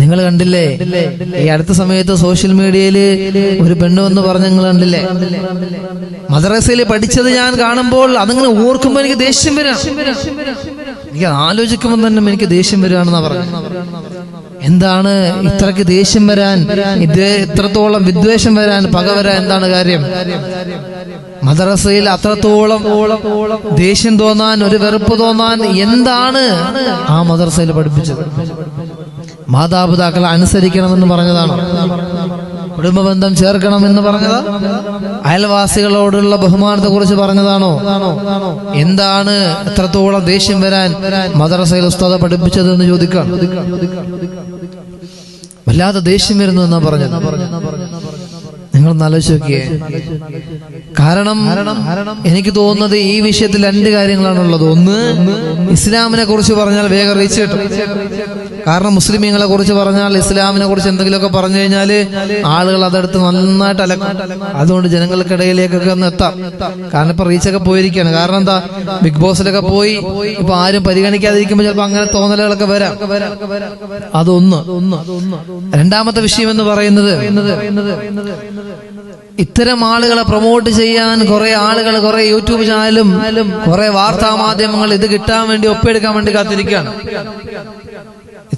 നിങ്ങൾ കണ്ടില്ലേ? ഈ അടുത്ത സമയത്ത് സോഷ്യൽ മീഡിയയിൽ ഒരു പെണ്ണ് വന്ന് പറഞ്ഞ നിങ്ങൾ കണ്ടില്ലേ? മദ്രസയിൽ പഠിച്ചത് ഞാൻ കാണുമ്പോൾ അതിങ്ങനെ ഓർക്കുമ്പോൾ എനിക്ക് ദേഷ്യം വരാം. എനിക്ക് ആലോചിക്കുമ്പോൾ തന്നെ എനിക്ക് ദേഷ്യം വരികയാണെന്നാ പറഞ്ഞു എന്താണ് ഇത്രക്ക് ദേഷ്യം വരാൻ? ഇത് ഇത്രത്തോളം വിദ്വേഷം വരാൻ? പക വരാൻ എന്താണ് കാര്യം? മദ്രസയിൽ അത്രത്തോളം ദേഷ്യം തോന്നാൻ ഒരു വെറുപ്പ് തോന്നാൻ എന്താണ് ആ മദ്രസയിൽ പഠിപ്പിച്ചത്? മാതാപിതാക്കളെ അനുസരിക്കണമെന്ന് പറഞ്ഞതാണ്. കുടുംബബന്ധം ചേർക്കണം എന്ന് പറഞ്ഞത്? അയൽവാസികളോടുള്ള ബഹുമാനത്തെ കുറിച്ച് പറഞ്ഞതാണോ? എന്താണ് എത്രത്തോളം ദേഷ്യം വരാൻ മദ്രസയിൽ ഉസ്താദ പഠിപ്പിച്ചതെന്ന് ചോദിക്കാം. വല്ലാതെ ദേഷ്യം വരുന്നു എന്നാ പറഞ്ഞത്. നിങ്ങൾ ആലോചിച്ച് നോക്കിയേ. കാരണം എനിക്ക് തോന്നുന്നത് ഈ വിഷയത്തിൽ രണ്ട് കാര്യങ്ങളാണുള്ളത്. ഒന്ന് ഇസ്ലാമിനെ കുറിച്ച് പറഞ്ഞാൽ വേഗം റീച്ച് കിട്ടും. കാരണം മുസ്ലിമീങ്ങളെ കുറിച്ച് പറഞ്ഞാൽ ഇസ്ലാമിനെ കുറിച്ച് എന്തെങ്കിലുമൊക്കെ പറഞ്ഞു കഴിഞ്ഞാൽ ആളുകൾ അതെടുത്ത് നന്നായിട്ട് അലക്കും. അതുകൊണ്ട് ജനങ്ങൾക്കിടയിലേക്കൊക്കെ ഒന്ന് എത്താം. കാരണം ഇപ്പൊ റീച്ചൊക്കെ പോയിരിക്കുകയാണ്. കാരണം എന്താ? ബിഗ് ബോസിലൊക്കെ പോയി. ഇപ്പൊ ആരും പരിഗണിക്കാതിരിക്കുമ്പോൾ ചിലപ്പോ അങ്ങനെ തോന്നലുകളൊക്കെ വരാം. അതൊന്ന്. രണ്ടാമത്തെ വിഷയം എന്ന് പറയുന്നത് ഇത്തരം ആളുകളെ പ്രൊമോട്ട് ചെയ്യാൻ കുറെ ആളുകൾ കുറെ യൂട്യൂബ് ചാനലും കുറെ വാർത്താ മാധ്യമങ്ങൾ ഇത് കിട്ടാൻ വേണ്ടി ഒപ്പിയെടുക്കാൻ വേണ്ടി കാത്തിരിക്കുകയാണ്.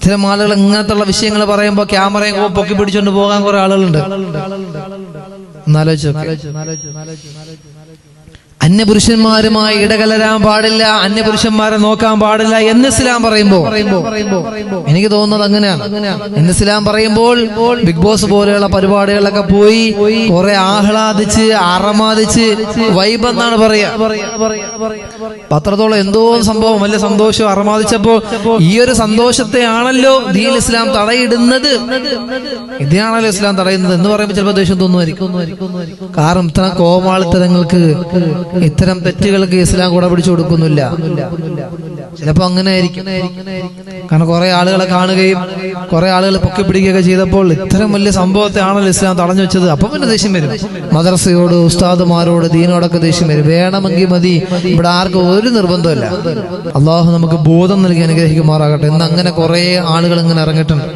ഇത്തരം ആളുകൾ ഇങ്ങനത്തുള്ള വിഷയങ്ങൾ പറയുമ്പോൾ ക്യാമറയും പൊക്കി പിടിച്ചോണ്ട് പോകാൻ കുറെ ആളുകളുണ്ട്. എന്നാലോചിച്ച് അന്യപുരുഷന്മാരുമായി ഇടകലരാൻ പാടില്ല അന്യപുരുഷന്മാരെ നോക്കാൻ പാടില്ല എന്ന് ഇസ്ലാം പറയുമ്പോ എനിക്ക് തോന്നുന്നത് അങ്ങനെയാണ്. എന്ന് ഇസ്ലാം പറയുമ്പോൾ ബിഗ് ബോസ് പോലെയുള്ള പരിപാടികളിലൊക്കെ പോയി കുറെ ആഹ്ലാദിച്ച് അറമാദിച്ച് വൈബ് എന്നാണ് പറയാ. പത്രത്തോളം എന്തോ സംഭവം വലിയ സന്തോഷം അറമാദിച്ചപ്പോ ഈ ഒരു സന്തോഷത്തെ ആണല്ലോ ദീൻ ഇസ്ലാം തടയിടുന്നത്. ഇതിനാണല്ലോ ഇസ്ലാം തടയുന്നത് എന്ന് പറയുമ്പോൾ ചിലപ്പോൾ ദേഷ്യം തോന്നുമായിരിക്കും. കാരണം ഇത്ര കോമാളിത്തരങ്ങൾക്ക് ഇത്തരം തെറ്റുകൾക്ക് ഇസ്ലാം കൂടെ പിടിച്ചു കൊടുക്കുന്നില്ല. ചിലപ്പോ അങ്ങനെ ആയിരിക്കും കാരണം കുറെ ആളുകളെ കാണുകയും കുറെ ആളുകൾ പൊക്കി പിടിക്കുകയൊക്കെ ചെയ്തപ്പോൾ ഇത്തരം വലിയ സംഭവത്തെ ആണല്ലോ ഇസ്ലാം തടഞ്ഞു വെച്ചത്. അപ്പൊ പിന്നെ ദേഷ്യം വരും. മദ്രസയോട് ഉസ്താദുമാരോട് ദീനോടൊക്കെ ദേഷ്യം വരും. വേണമെങ്കിൽ മതി. ഇവിടെ ആർക്കും ഒരു നിർബന്ധമില്ല അള്ളാഹു നമുക്ക് ബോധം നൽകി അനുഗ്രഹിക്കുമാറാകട്ടെ. ഇന്ന് അങ്ങനെ കുറെ ആളുകൾ ഇങ്ങനെ ഇറങ്ങിയിട്ടുണ്ട്.